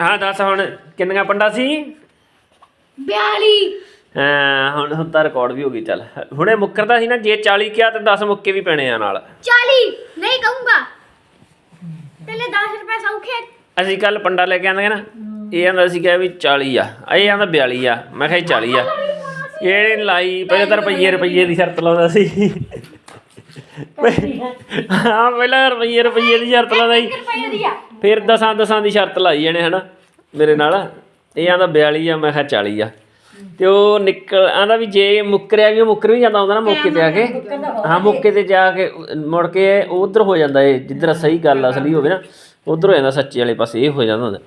ਹਾਂ ਦੱਸ ਹੁਣ ਕਿੰਨੀਆਂ ਪੰਡਾ ਸੀ? 42 ਹਾਂ ਹੁਣ ਹੁਣ ਤਾਂ ਰਿਕਾਰਡ ਵੀ ਹੋ ਗਈ ਚੱਲ। ਹੁਣੇ ਮੁੱਕਰਦਾ ਸੀ ਨਾ ਜੇ 40 ਕਿਹਾ ਤੇ 10 ਮੁੱਕੇ ਵੀ ਪੈਣੇ ਆ ਨਾਲ। 40 ਨਹੀਂ ਕਹੂੰਗਾ। ਪਹਿਲੇ 10 ਰੁਪਏ ਸੌਖੇ ਅਸੀਂ ਕੱਲ ਪੰਡਾ ਲੈ ਕੇ ਆਂਦੇ ਨਾ ਇਹ ਆਂਦਾ ਸੀ ਕਿਹਾ ਵੀ 40 ਆ ਇਹ ਆਂਦਾ 42 ਆ। ਮੈਂ ਕਿਹਾ ਜੀ 40 ਆ। ਇਹਨੇ ਲਾਈ ਪਹਿਲੇ ਤਾਂ ਰੁਪਈਏ ਰੁਪਈਏ ਦੀ ਸ਼ਰਤ ਲਾਉਂਦਾ ਸੀ। ਹਾਂ ਪਹਿਲਾਂ ਰੁਪਈਏ ਰੁਪਈਏ ਦੀ ਸ਼ਰਤ ਲਾਉਂਦਾ ਸੀ। ਰੁਪਏ ਦੀ ਆ। ਫਿਰ ਦਸਾਂ ਦਸਾਂ ਦੀ ਸ਼ਰਤ ਲਾਈ ਇਹਨੇ ਹਨਾ ਮੇਰੇ ਨਾਲ। ਇਹ ਆਂਦਾ 42 ਆ ਮੈਂ ਕਿਹਾ 40 ਆ। ਤੇ ਉਹ ਨਿਕਲ ਆਂਦਾ ਵੀ ਜੇ ਮੁੱਕਰਿਆ ਵੀ ਉਹ ਮੁੱਕਰ ਵੀ ਜਾਂਦਾ ਹੁੰਦਾ ਨਾ ਮੌਕੇ ਤੇ ਆ ਕੇ। ਹਾਂ ਮੌਕੇ ਤੇ ਜਾ ਕੇ ਮੁੜ ਕੇ ਉਧਰ ਹੋ ਜਾਂਦਾ ਇਹ ਜਿੱਧਰ ਸਹੀ ਗੱਲ ਅਸਲੀ ਹੋਵੇ ਨਾ ਉਧਰ ਹੋ ਜਾਂਦਾ ਸੱਚੇ ਵਾਲੇ ਪਾਸੇ ਇਹ ਹੋ ਜਾਂਦਾ ਹੁੰਦਾ।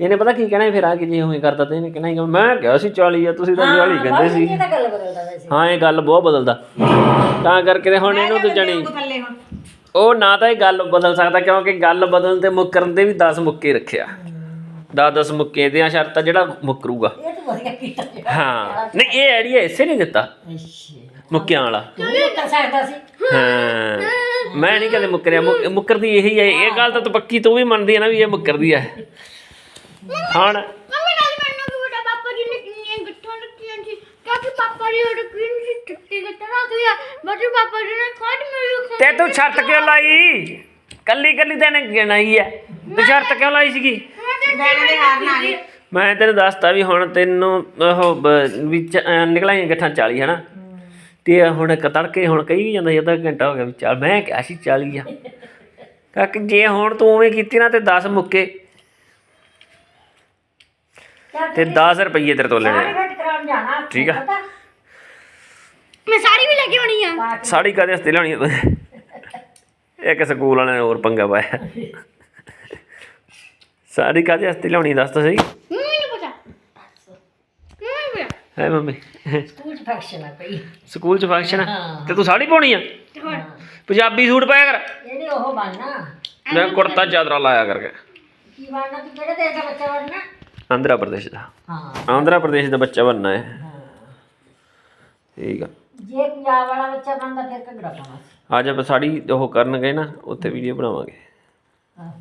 ਇਹਨੇ ਪਤਾ ਕੀ ਕਹਿਣਾ ਫਿਰ ਆ ਕੇ ਜੇ ਉਵੇਂ ਕਰਦਾ ਤੇ ਇਹਨੇ ਕਹਿਣਾ ਮੈਂ ਕਿਹਾ ਸੀ 40 ਆ ਤੁਸੀਂ ਤਾਂ 42 ਕਹਿੰਦੇ ਸੀ। ਤਾਂ ਹਾਂ ਇਹ ਗੱਲ ਬਹੁਤ ਬਦਲਦਾ। ਤਾਂ ਕਰਕੇ ਤੇ ਹੁਣ ਇਹਨੂੰ ਦੂਜਣੀ ਥੱਲੇ ਹੁਣ। ਉਹ ਨਾ ਤਾਂ ਇਹ ਗੱਲ ਬਦਲ ਸਕਦਾ ਕਿਉਂਕਿ ਗੱਲ ਬਦਲਣ ਤੇ ਮੁੱਕਰਨ ਦੇ ਵੀ 10 ਮੁੱਕੇ ਰੱਖਿਆ। 10-10 ਮੁੱਕੇ ਦੇ ਆ ਸ਼ਰਤ ਆ ਜਿਹੜਾ ਮੁੱਕਰੂਗਾ। ਇਹ ਤਾਂ ਵਧੀਆ ਕੀਤਾ ਹਾਂ। ਨਹੀਂ ਇਹ ਆਈਡੀਆ ਇਸੇ ਨੇ ਦਿੱਤਾ। ਅੱਛਾ। ਮੁੱਕਿਆਂ ਵਾਲਾ। ਤੂੰ ਵੀ ਕਰ ਸਕਦਾ ਸੀ। ਹਾਂ। ਮੈਂ ਨਹੀਂ ਕਦੇ ਮੁੱਕਰਿਆ। ਮੁੱਕ- ਮੁੱਕਰਦੀ ਇਹੀ ਹੈ ਇਹ ਗੱਲ ਤਾਂ ਤੂੰ ਪੱਕੀ ਤੂੰ ਵੀ ਮੰਨਦੀ ਹੈ ਨਾ ਵੀ ਇਹ ਮੁੱਕਰਦੀ ਹੈ ਹੁਣ ਮੰਮੀ ਨਾਲ ਮੈਨੂੰ ਕਿ ਪਾਪਾ ਜੀ ਨੇ ਕਿੰਨੀਆਂ ਗੱਠਾਂ ਰੱਖੀਆਂ ਸੀ। ਕਿਉਂਕਿ ਪਾਪਾ ਜੀ ਉਹ ਕਿੰਨੀ ਟੁੱਟੀ ਗੱਠਾਂ। ਲਿਆ ਬਟ ਪਾਪਾ ਜੀ ਨੇ ਖੁਦ ਮੈਨੂੰ ਖਾ ਤੇ ਤੂੰ ਸ਼ਰਤ ਕਿਉਂ ਲਾਈ? ਕੱਲੀ ਕੱਲੀ ਤੈਨੇ ਗਿਣਾਈ ਹੈ ਤੇ ਸ਼ਰਤ ਕਿਉਂ ਲਾਈ ਸੀਗੀ? ਬੈਣੇ ਦੇ ਹਾਰ ਨਾਲ ਹੀ। ਮੈਂ ਤੈਨੂੰ ਦੱਸਤਾ ਵੀ ਹੁਣ ਤੈਨੂੰ ਉਹ ਬ- ਵੀ ਚ- ਅਹ ਨਿਕਲਾਈਆਂ ਗੱਠਾਂ 40 ਹਨਾ? ਤੇ ਹੁਣ ਇੱਕ ਤੜਕੇ ਹੁਣ ਕਹੀ ਵੀ ਜਾਂਦਾ ਸੀ ਅੱਧਾ ਘੰਟਾ ਹੋ ਗਿਆ ਵੀ ਚੱਲ ਮੈਂ ਕਿਹਾ ਸੀ 40 ਆ। ਕਾਕ ਜੇ ਹੁਣ ਤੂੰ ਉਵੇਂ ਕੀਤੀ ਨਾ ਤੇ 10 ਮੁੱਕੇ। ਤੇ 10 ਰੁਪਏ ਤੇਰੇ ਤੋਂ ਲੈਣੇ ਸਾਰੀ ਆ। ਫਿੱਟ ਕਰਾਉਣ ਜਾਣਾ ਠੀਕ ਆ। ਮੈਂ ਸਾੜੀ ਵੀ ਲੈ ਕੇ ਆਉਣੀ ਆ। ਪਾ ਕੇ ਸਾੜੀ ਕਾਦੇ ਹਸਤੇ ਲਿਆਉਣੀ ਆ ਤੂੰ? ਇੱਕ ਸਕੂਲ ਵਾਲਿਆਂ ਨੇ ਹੋਰ ਪੰਗਾ ਪਾਇਆ। ਸਾੜੀ ਕਾਦੇ ਹਸਤੇ ਲਿਆਉਣੀ ਦੱਸ ਤਾਂ ਸਹੀ। ਪਤਾ। ਪਤਾ। ਹੈ ਮੰਮੀ? ਸਕੂਲ ਚ ਫੰਕਸ਼ਨ ਆ ਕੋਈ ਸਕੂਲ ਚ ਫੰਕਸ਼ਨ ਆ? ਹਾਂ। ਤੇ ਤੂੰ ਸਾੜੀ ਪਾਉਣੀ ਆ? ਹੋਰ? ਪੰਜਾਬੀ ਸੂਟ ਪਾਇਆ ਕਰ। ਇਹਨੇ ਉਹ ਬਣਨਾ। ਮੈਂ ਕੁੜਤਾ ਚਾਦਰਾ ਲਾਇਆ ਕਰਕੇ। ਕੀ ਬਣਨਾ? ਤੂੰ ਕਿਹੜੇ ਦੇਸ਼ ਦਾ ਬੱਚਾ ਬਣਨਾ? ਆਂਧਰਾ ਪ੍ਰਦੇਸ਼ ਦਾ। ਹਾਂ। ਆਂਧਰਾ ਪ੍ਰਦੇਸ਼ ਦਾ ਬੱਚਾ ਬਣਨਾ ਹੈ ਹਾਂ। ਠੀਕ ਆ। ਜੇ ਪੰਜਾਬ ਵਾਲਾ ਬੱਚਾ ਬਣਦਾ ਫਿਰ ਘੱਗਰਾ ਸੀ ਅੱਜ ਆਪਾਂ ਸਾੜੀ ਉਹ ਕਰਨ ਗਏ ਨਾ ਉੱਥੇ ਵੀਡੀਓ ਬਣਾਵਾਂਗੇ। ਹਾਂ।